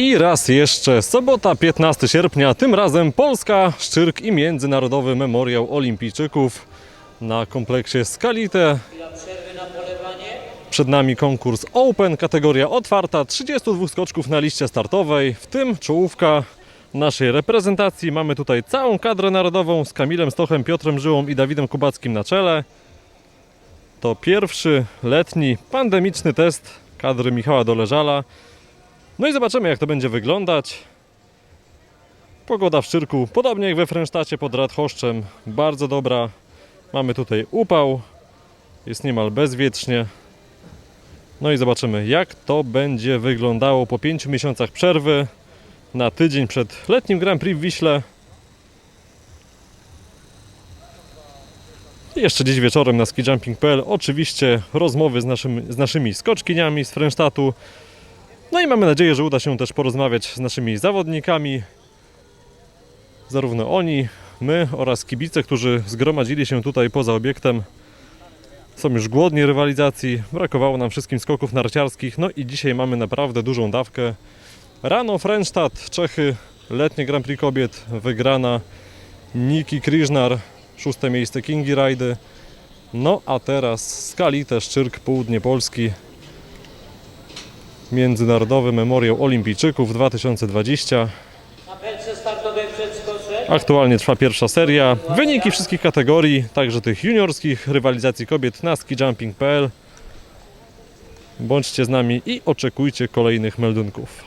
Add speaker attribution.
Speaker 1: I raz jeszcze, sobota 15 sierpnia, tym razem Polska, Szczyrk i Międzynarodowy Memoriał Olimpijczyków na kompleksie Skalite. Przed nami konkurs Open, kategoria otwarta, 32 skoczków na liście startowej, w tym czołówka naszej reprezentacji. Mamy tutaj całą kadrę narodową z Kamilem Stochem, Piotrem Żyłą i Dawidem Kubackim na czele. To pierwszy letni pandemiczny test kadry Michała Doleżala. No i zobaczymy, jak to będzie wyglądać. Pogoda w Szczyrku, podobnie jak we Fręsztacie pod Radhoszczem, bardzo dobra. Mamy tutaj upał, jest niemal bezwietrznie. No i zobaczymy, jak to będzie wyglądało po 5 miesiącach przerwy na tydzień przed letnim Grand Prix w Wiśle. Jeszcze dziś wieczorem na skijumping.pl oczywiście rozmowy z, naszym, z naszymi skoczkiniami z Fręsztatu. No i mamy nadzieję, że uda się też porozmawiać z naszymi zawodnikami. Zarówno oni, my oraz kibice, którzy zgromadzili się tutaj poza obiektem. Są już głodni rywalizacji. Brakowało nam wszystkim skoków narciarskich. No i dzisiaj mamy naprawdę dużą dawkę. Rano Frenstadt, Czechy, letnie Grand Prix kobiet, wygrana Niki Kriżnar, szóste miejsce Kingi Rajdy. No a teraz Skalite, Szczyrk, południe Polski. Międzynarodowy Memoriał Olimpijczyków 2020.
Speaker 2: Na belce startowej przedskoczek.
Speaker 1: Aktualnie trwa pierwsza seria. Wyniki wszystkich kategorii, także tych juniorskich rywalizacji kobiet na skijumping.pl. Bądźcie z nami i oczekujcie kolejnych meldunków.